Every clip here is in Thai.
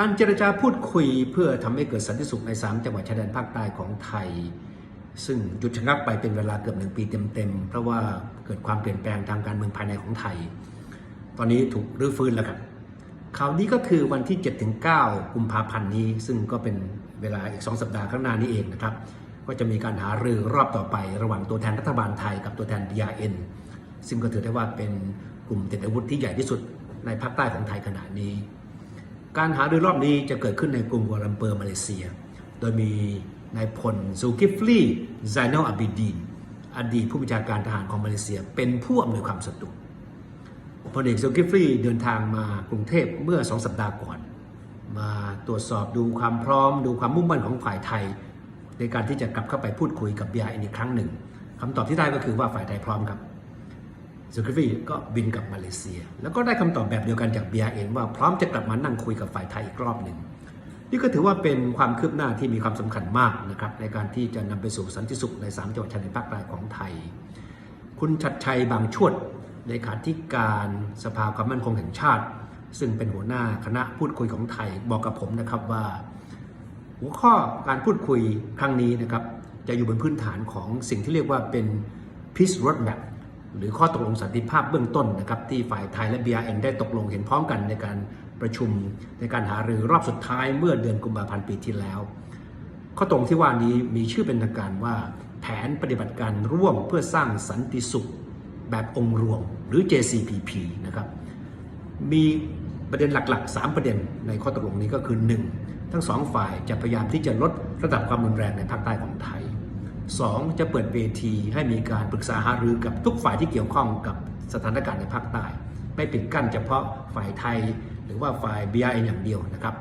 การเจรจาพูดคุยเพื่อทำให้เกิดสันติสุขใน 3 จังหวัดชายแดนภาคใต้ของไทย ซึ่งหยุดชะงักไปเป็นเวลาเกือบหนึ่งปีเต็มๆ เพราะว่าเกิดความเปลี่ยนแปลงทางการเมืองภายในของไทย ตอนนี้ถูกรื้อฟื้นแล้วครับข่าวนี้ก็คือวันที่ 7-9 กุมภาพันธ์นี้ ซึ่งก็เป็นเวลาอีก 2 สัปดาห์ข้างหน้านี้เองนะครับ ก็จะมีการหารือรอบต่อไประหว่างตัวแทนรัฐบาลไทยกับตัวแทน BRN ซึ่งก็ถือได้ว่าเป็นกลุ่มติดอาวุธที่ใหญ่ที่สุดในภาคใต้ของไทยขณะนี้ การหารือรอบนี้จะเกิดขึ้นในกรุงกัวลัมเปอร์มาเลเซีย โดยมีนายพลซูกิฟลีไซนอลอาบิดีนอดีตผู้บัญชาการทหารของมาเลเซีย เป็นผู้อำนวยความสะดวกพลเอกซูกิฟลีเดินทางมากรุงเทพเมื่อสองสัปดาห์ก่อน มาตรวจสอบดูความพร้อม ดูความมุ่งมั่นของฝ่ายไทย ในการที่จะกลับเข้าไปพูดคุยกับ BRN อีกครั้งหนึ่งคำตอบที่ได้ก็คือว่าฝ่ายไทยพร้อมครับ ซูกิฟีก็บินกลับมาเลเซีย แล้วก็ได้คำตอบแบบเดียวกันจาก BRN ว่าพร้อมจะกลับมานั่งคุยกับฝ่ายไทยอีกรอบหนึ่งนี่ก็ถือว่าเป็นความคืบหน้าที่มีความสำคัญมากนะครับในการที่จะนำไปสู่สันติสุขใน 3 จังหวัดชายแดนภาคใต้ของไทย คุณชัดชัยบางชวดเลขาธิการสภาความมั่นคงแห่งชาติ ซึ่งเป็นหัวหน้าคณะพูดคุยของไทยบอกกับผมนะครับว่า หัวข้อการพูดคุยครั้งนี้นะครับจะอยู่บนพื้นฐานของสิ่งที่เรียกว่าเป็น peace roadmap หรือข้อตกลงสันติภาพเบื้องต้นนะครับที่ฝ่ายไทยและ BRN ได้ตกลงเห็นพร้อมกันในการประชุมในการหารือรอบสุดท้ายเมื่อเดือนกุมภาพันธ์ปีที่แล้ว ข้อตกลงที่ว่านี้มีชื่อเป็นทางการว่า แผนปฏิบัติการร่วมเพื่อสร้างสันติสุข แบบองค์รวมหรือ JCPP นะครับมีประเด็นหลักๆ 3 ประเด็นในข้อตกลงนี้ก็คือ 1. ทั้งสองฝ่ายจะพยายามที่จะลดระดับความรุนแรงในภาคใต้ของไทย 2. จะเปิดเวทีให้มีการปรึกษาหารือกับทุกฝ่ายที่เกี่ยวข้องกับสถานการณ์ในภาคใต้ ไม่ปิดกั้นเฉพาะฝ่ายไทย หรือว่าฝ่าย BRN อย่างเดียวนะครับ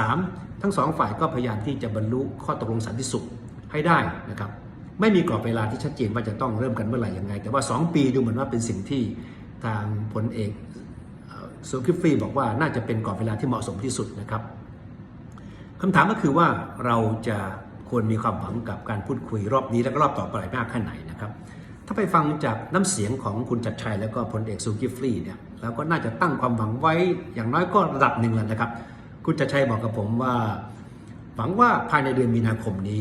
3. ทั้งสองฝ่ายก็พยายามที่จะบรรลุข้อตกลงสันติสุขให้ได้นะครับไม่มีกรอบเวลาที่ชัดเจนว่าจะต้องเริ่มกันเมื่อไหร่ยังไง แต่ว่า 2 ปีดูเหมือนว่าเป็นสิ่งที่ทางพลเอกซูคิฟฟี่บอกว่าน่าจะเป็นกรอบเวลาที่เหมาะสมที่สุดนะครับคำถามก็คือว่าเราจะ ควรมีความหวังกับการพูดคุยรอบนี้และก็รอบต่อไปมากแค่ไหนนะครับ ถ้าไปฟังจากน้ำเสียงของคุณจัดชัยแล้วก็พลเอกซูกิฟลีเนี่ยเราก็น่าจะตั้งความหวังไว้อย่างน้อยก็ระดับหนึ่งแล้วนะครับ คุณจัดชัยบอกกับผมว่า หวังว่าภายในเดือนมีนาคมนี้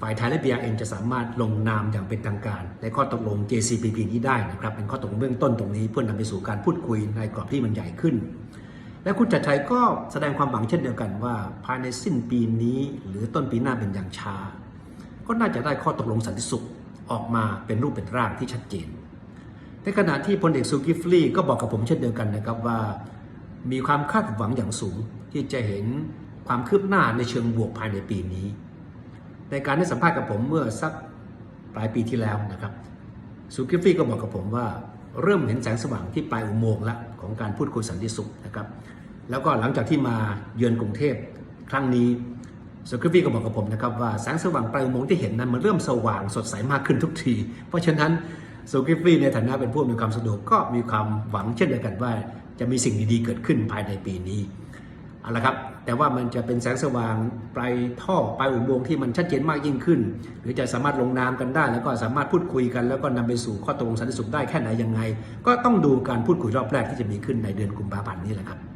ฝ่ายไทยและ BRN จะสามารถลงนามอย่างเป็นทางการในข้อตกลง JCPP นี้ได้นะครับ เป็นข้อตกลงเบื้องต้นตรงนี้เพื่อนำไปสู่การพูดคุยในกรอบที่มันใหญ่ขึ้น และคุณจัดชัยก็แสดงความหวังเช่นเดียวกันว่า ภายในสิ้นปีนี้หรือต้นปีหน้าเป็นอย่างช้า ก็น่าจะได้ข้อตกลงสันติสุขออกมาเป็นรูปเป็นร่างที่ชัดเจน ในขณะที่พลเอกซูกิฟลีก็บอกกับผมเช่นเดียวกันนะครับว่า มีความคาดหวังอย่างสูงที่จะเห็นความคืบหน้าในเชิงบวกภายในปีนี้ ในการให้สัมภาษณ์กับผมเมื่อสักปลายปีที่แล้วนะครับซูกิฟลีก็บอกกับผมว่า เริ่มเห็นแสงสว่างที่ปลายอุโมงค์ละของการพูดคุยสันติสุขนะครับ แล้วก็หลังจากที่มาเยือนกรุงเทพครั้งนี้สกิฟลีก็บอกกับผมนะครับว่าแสงสว่างปลายอุโมงค์ที่เห็นนั้นมันเริ่มสว่างสดใสมากขึ้นทุกที เพราะฉะนั้นสกิฟลีในฐานะเป็นผู้อำนวยความสะดวกก็มีความหวังเช่นเดียวกันว่า จะมีสิ่งดีๆเกิดขึ้นภายในปีนี้ เอาละครับแต่ว่ามันจะเป็นแสงสว่างปลายท่อปลายอุโมงค์ที่มันชัดเจนมากยิ่งขึ้น หรือจะสามารถลงนามกันได้ แล้วก็สามารถพูดคุยกัน แล้วก็นำไปสู่ข้อตกลงสันติสุขได้แค่ไหนยังไง ก็ต้องดูการพูดคุยรอบแรกที่จะมีขึ้นในเดือนกุมภาพันธ์นี้แหละครับ